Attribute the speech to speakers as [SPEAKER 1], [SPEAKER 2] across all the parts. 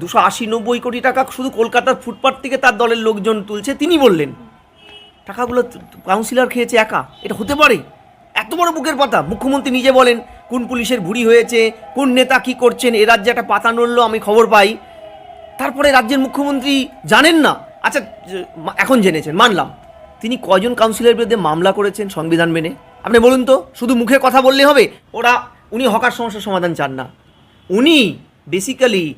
[SPEAKER 1] দুশো আশি, নব্বই কোটি টাকা শুধু কলকাতার ফুটপাথ থেকে তার দলের লোকজন তুলছে, তিনি বললেন, টাকাগুলো কাউন্সিলর খেয়েছে একা, এটা হতে পারে? এত বড় বুকের পাতা। মুখ্যমন্ত্রী নিজে বলেন, কোন পুলিশের ভুড়ি হয়েছে, কোন নেতা কি করছেন, এ রাজ্যে একটা পাতা নড়লো, আমি খবর পাই। তারপরে রাজ্যের মুখ্যমন্ত্রী জানেন না। আচ্ছা এখন জেনেছেন, মানলাম। তিনি কয়জন কাউন্সিলের বিরুদ্ধে মামলা করেছেন সংবিধান মেনে? আপনি বলুন তো, শুধু মুখে কথা বললে হবে? ওরা, উনি হকার সমস্যার সমাধান চান না। উনি বেসিক্যালি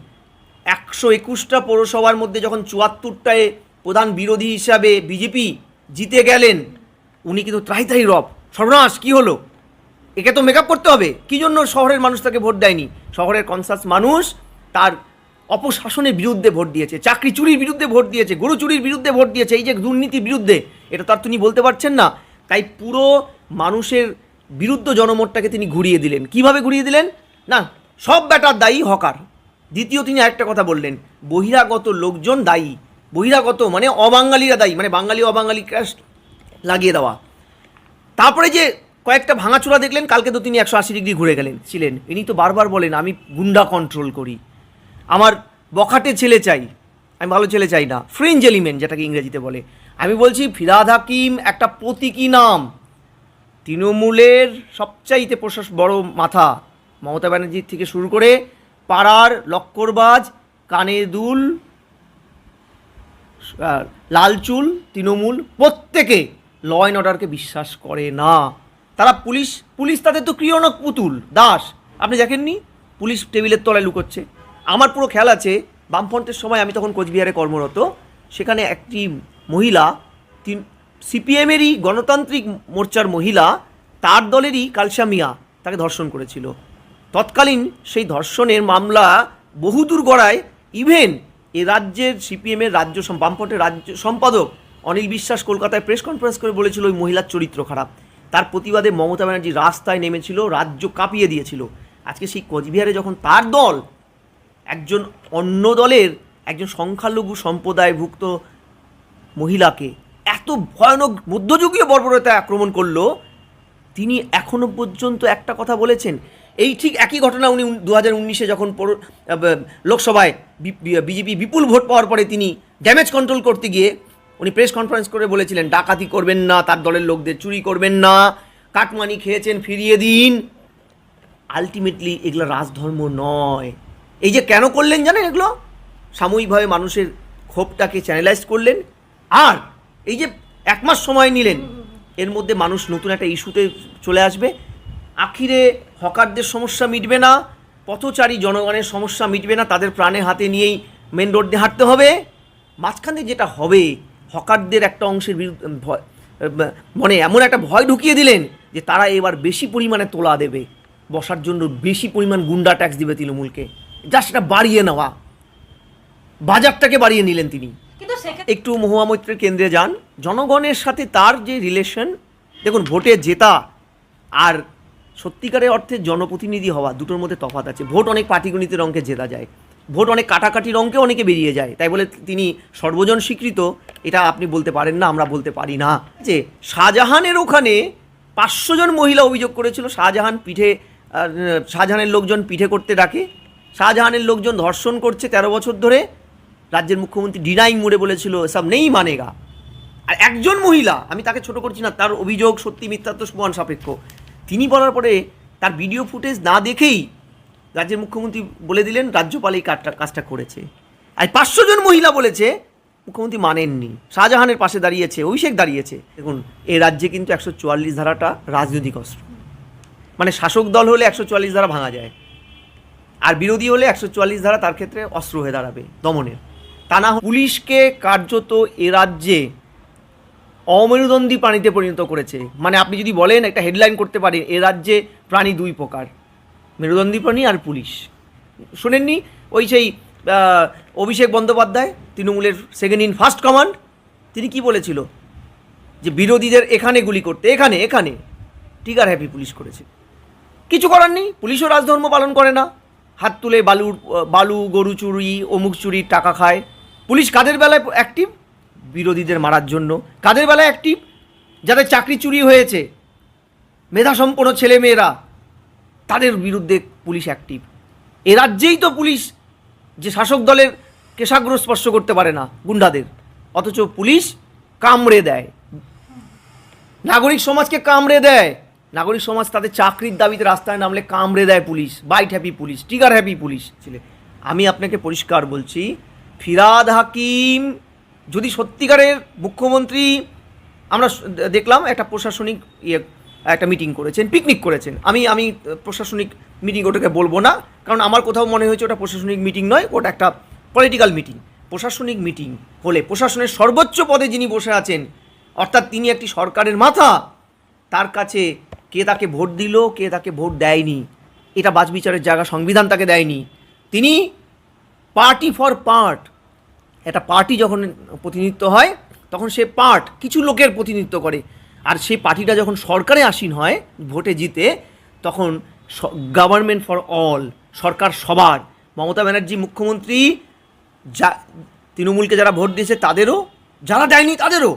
[SPEAKER 1] একশো একুশটা পৌরসভার মধ্যে যখন চুয়াত্তরটায় প্রধান বিরোধী হিসাবে বিজেপি জিতে গেলেন, উনি কিন্তু ত্রাহি ত্রাহি রব। সর্বনাশ, কী হলো? একে তো মেকআপ করতে হবে। কি জন্য শহরের মানুষ তাকে ভোট দেয়নি? শহরের কনসাস মানুষ তার অপশাসনের বিরুদ্ধে ভোট দিয়েছে, চাকরি চুরির বিরুদ্ধে ভোট দিয়েছে, গরু চুরির বিরুদ্ধে ভোট দিয়েছে, এই যে দুর্নীতির বিরুদ্ধে, এটা তো আর তিনি বলতে পারছেন না। তাই পুরো মানুষের বিরুদ্ধ জনমতটাকে তিনি ঘুরিয়ে দিলেন। কীভাবে ঘুরিয়ে দিলেন? না, সব ব্যাটার দায়ী হকার। দ্বিতীয় তিনি আরেকটা কথা বললেন, বহিরাগত লোকজন দায়ী। বহিরাগত মানে অবাঙালিরা দায়ী মানে বাঙালি অবাঙালি ক্রাশ লাগিয়ে দেওয়া। তারপরে যে কয়েকটা ভাঙাচোরা দেখলেন, কালকে তো তিনি একশো আশি ডিগ্রি ঘুরে গেলেন, ছিলেন। ইনি তো বারবার বলেন, আমি গুন্ডা কন্ট্রোল করি। আমার বখাটে ছেলে চাই, আমি ভালো ছেলে চাই না। ফ্রেঞ্জ এলিমেন্ট যেটাকে ইংরেজিতে বলে। আমি বলছি ফিরাদ হাকিম একটা প্রতীকী নাম? তৃণমূলের সবচাইতে প্রশাস, বড় মাথা মমতা ব্যানার্জির থেকে শুরু করে পাড়ার লক্করবাজ কানে দুল আহ, লাল চুল তৃণমূল প্রত্যেকে ল অ্যান্ড অর্ডারকে বিশ্বাস করে না। তারা পুলিশ পুলিশ তাদের তো ক্রিয়নক পুতুল দাস। আপনি দেখেননি? পুলিশ টেবিলের তলায় লুকোচ্ছে। আমার পুরো খেয়াল আছে বামফ্রন্টের সময় আমি তখন কোচবিহারে কর্মরত। সেখানে একটি মহিলা তিন সিপিএমেরই গণতান্ত্রিক মোর্চার মহিলা তার দলেরই কালসা মিয়া তাকে ধর্ষণ করেছিল। তৎকালীন সেই ধর্ষণের মামলা বহুদূর গড়ায় ইভেন এ রাজ্যের সিপিএমের রাজ্য বামফ্রন্টের রাজ্য সম্পাদক অনিল বিশ্বাস কলকাতায় প্রেস কনফারেন্স করে বলেছিল ওই মহিলার চরিত্র খারাপ। তার প্রতিবাদে মমতা ব্যানার্জি রাস্তায় নেমেছিল, রাজ্য কাঁপিয়ে দিয়েছিল। আজকে সেই কোচবিহারে যখন তার দল একজন অন্য দলের একজন সংখ্যালঘু সম্প্রদায়ভুক্ত মহিলাকে এত ভয়ানক মধ্যযুগীয় বর্বরতায় আক্রমণ করল, তিনি এখনও পর্যন্ত একটা কথা বলেছেন এই ঠিক একই ঘটনা উনি দু হাজার উনিশে যখন লোকসভায় বিজেপি বিপুল ভোট পাওয়ার পরে তিনি ড্যামেজ কন্ট্রোল করতে গিয়ে উনি প্রেস কনফারেন্স করে বলেছিলেন, ডাকাতি করবেন না, তার দলের লোকদের চুরি করবেন না, কাটমানি খেয়েছেন, ফিরিয়ে দিন। আলটিমেটলি এগুলো রাজধর্ম নয়। এই যে কেন করলেন জানেন এগুলো? সাময়িকভাবে মানুষের ক্ষোভটাকে চ্যানেলাইজ করলেন। আর এই যে এক মাস সময় নিলেন, এর মধ্যে মানুষ নতুন একটা ইস্যুতে চলে আসবে। আখিরে হকারদের সমস্যা মিটবে না পথচারী জনগণের সমস্যা মিটবে না তাদের প্রাণে হাতে নিয়েই মেন রোড দিয়ে হাঁটতে হবে। মাঝখান যেটা হবে হকারদের একটা অংশের বিরুদ্ধে মানে এমন একটা ভয় ঢুকিয়ে দিলেন যে তারা এবার বেশি পরিমাণে তোলা দেবে। বসার জন্য বেশি পরিমাণ গুন্ডা ট্যাক্স দিবে তৃণমূলকে। যা সেটা বাড়িয়ে নেওয়া। বাজারটাকে বাড়িয়ে নিলেন তিনি। একটু মহুয়া মৈত্রের কেন্দ্রে যান। জনগণের সাথে তার যে রিলেশন দেখুন ভোটে জেতা আর সত্যিকারের অর্থে জনপ্রতিনিধি হওয়া, দুটোর মধ্যে তফাত আছে। ভোট অনেক পাটিগণিতের অঙ্কে জেতা যায়। ভোট অনেক কাটাকাটির অঙ্কে অনেকে বেরিয়ে যায়। তাই বলে তিনি সর্বজন স্বীকৃত, এটা আপনি বলতে পারেন না, আমরা বলতে পারি না। যে শাহজাহানের ওখানে পাঁচশো জন মহিলা অভিযোগ করেছিল, শাহজাহান পিঠে শাহজাহানের লোকজন পিঠে করতে ডাকে। শাহজাহানের লোকজন ধর্ষণ করছে তেরো বছর ধরে। রাজ্যের মুখ্যমন্ত্রী ডিনাইং মুড়ে বলেছিল সব নেই মানেগা। আর একজন মহিলা, আমি তাকে ছোট করছি না, তার অভিযোগ সত্যি মিথ্যা সমান সাপেক্ষ। বলার পরে তার ভিডিও ফুটেজ না দেখেই রাজ্যের মুখ্যমন্ত্রী বলে দিলেন, রাজ্যপাল এই কাজটা কাজটা করেছে। আর পাঁচশো জন মহিলা বলেছে, মুখ্যমন্ত্রী মানেননি। শাহজাহানের পাশে দাঁড়িয়েছে, অভিষেক দাঁড়িয়েছে। দেখুন এই রাজ্যে কিন্তু একশো চুয়াল্লিশ ধারাটা রাজনৈতিক অস্ত্র। মানে শাসক দল হলে একশো চুয়াল্লিশ ধারা ভাঙা যায়। আর বিরোধী হলে একশো চুয়াল্লিশ ধারা তার ক্ষেত্রে অস্ত্র হয়ে দাঁড়াবে দমনের তা না পুলিশকে কার্যত এ রাজ্যে অমেরুদণ্ডী প্রাণীতে পরিণত করেছে। মানে আপনি যদি বলেন একটা হেডলাইন করতে পারেন, এ রাজ্যে প্রাণী দুই প্রকার, মেরুদণ্ডী প্রাণী আর পুলিশ। শোনেননি? ওই সেই অভিষেক বন্দ্যোপাধ্যায়, তৃণমূলের সেকেন্ড ইন ফার্স্ট কমান্ড, তিনি কি বলেছিল? যে বিরোধীদের এখানে গুলি করতে, এখানে এখানে। টিগার হ্যাপি পুলিশ করেছে। কিছু করার নেই, পুলিশও রাজধর্ম পালন করে না। হাত তুলে বালুর, বালু, গরু চুরি, অমুক চুরির টাকা খায়। পুলিশ কাদের বেলায় অ্যাক্টিভ বিরোধীদের মারার জন্য। কাদের বেলায় অ্যাক্টিভ যাদের চাকরি চুরি হয়েছে, মেধাসম্পন্ন ছেলেমেয়েরা, তাদের বিরুদ্ধে পুলিশ অ্যাক্টিভ এ রাজ্যেই তো পুলিশ যে শাসক দলের কেশাগ্র স্পর্শ করতে পারে না গুন্ডাদের। অথচ পুলিশ কামড়ে দেয়। নাগরিক সমাজকে কামড়ে দেয়। নাগরিক সমাজ তাদের চাকরির দাবিতে রাস্তায় নামলে কামড়ে দেয় পুলিশ। বাইট হ্যাপি পুলিশ টিগার হ্যাপি পুলিশ। ছিলে, আমি আপনাকে পরিষ্কার বলছি, ফিরাদ হাকিম যদি সত্যিকারের মুখ্যমন্ত্রী, আমরা দেখলাম একটা প্রশাসনিক ইয়ে একটা মিটিং করেছেন পিকনিক করেছেন। আমি আমি প্রশাসনিক মিটিং ওটাকে বলব না, কারণ আমার কোথাও মনে হয়েছে ওটা প্রশাসনিক মিটিং নয়, ওটা একটা পলিটিক্যাল মিটিং প্রশাসনিক মিটিং হলে প্রশাসনের সর্বোচ্চ পদে যিনি বসে আছেন, অর্থাৎ তিনি একটি সরকারের মাথা, তার কাছে কে তাকে ভোট দিল, কে তাকে ভোট দেয়নি, এটা বাজবিচারের জায়গা, সংবিধান তাকে দেয়নি। তিনি পার্টি ফর পার্ট একটা পার্টি যখন প্রতিনিধিত্ব হয়, তখন সে পার্ট কিছু লোকের প্রতিনিধিত্ব করে। আর সেই পার্টিটা যখন সরকারে আসীন হয়, ভোটে জিতে, তখন গভর্নমেন্ট ফর অল সরকার সবার, মমতা ব্যানার্জি মুখ্যমন্ত্রী, যা, তৃণমূলকে যারা ভোট দিয়েছে তাদেরও, যারা দেয়নি তাদেরও।